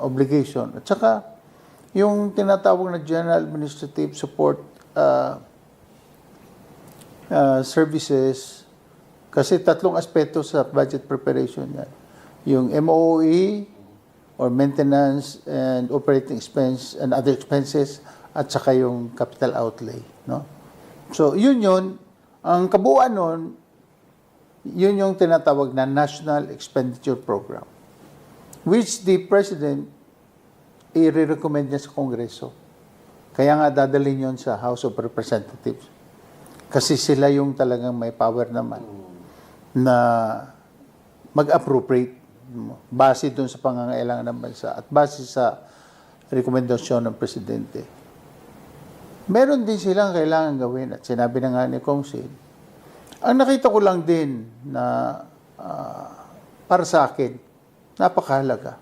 obligation. At saka, yung tinatawag na General Administrative Support uh, uh, Services, kasi tatlong aspeto sa budget preparation yan. Yung MOE, or maintenance and operating expense and other expenses, at saka yung capital outlay. No? So, yun yun. Ang kabuuan nun, yun yung tinatawag na National Expenditure Program which the President i-recommend niya sa Kongreso. Kaya nga dadalhin yun sa House of Representatives. Kasi sila yung talagang may power naman na mag-appropriate base dun sa pangangailangan ng bansa at base sa rekomendasyon ng Presidente. Meron din silang kailangan gawin at sinabi na nga ni Kong Sid. Ang nakita ko lang din na ah, para sa akin, napakahalaga.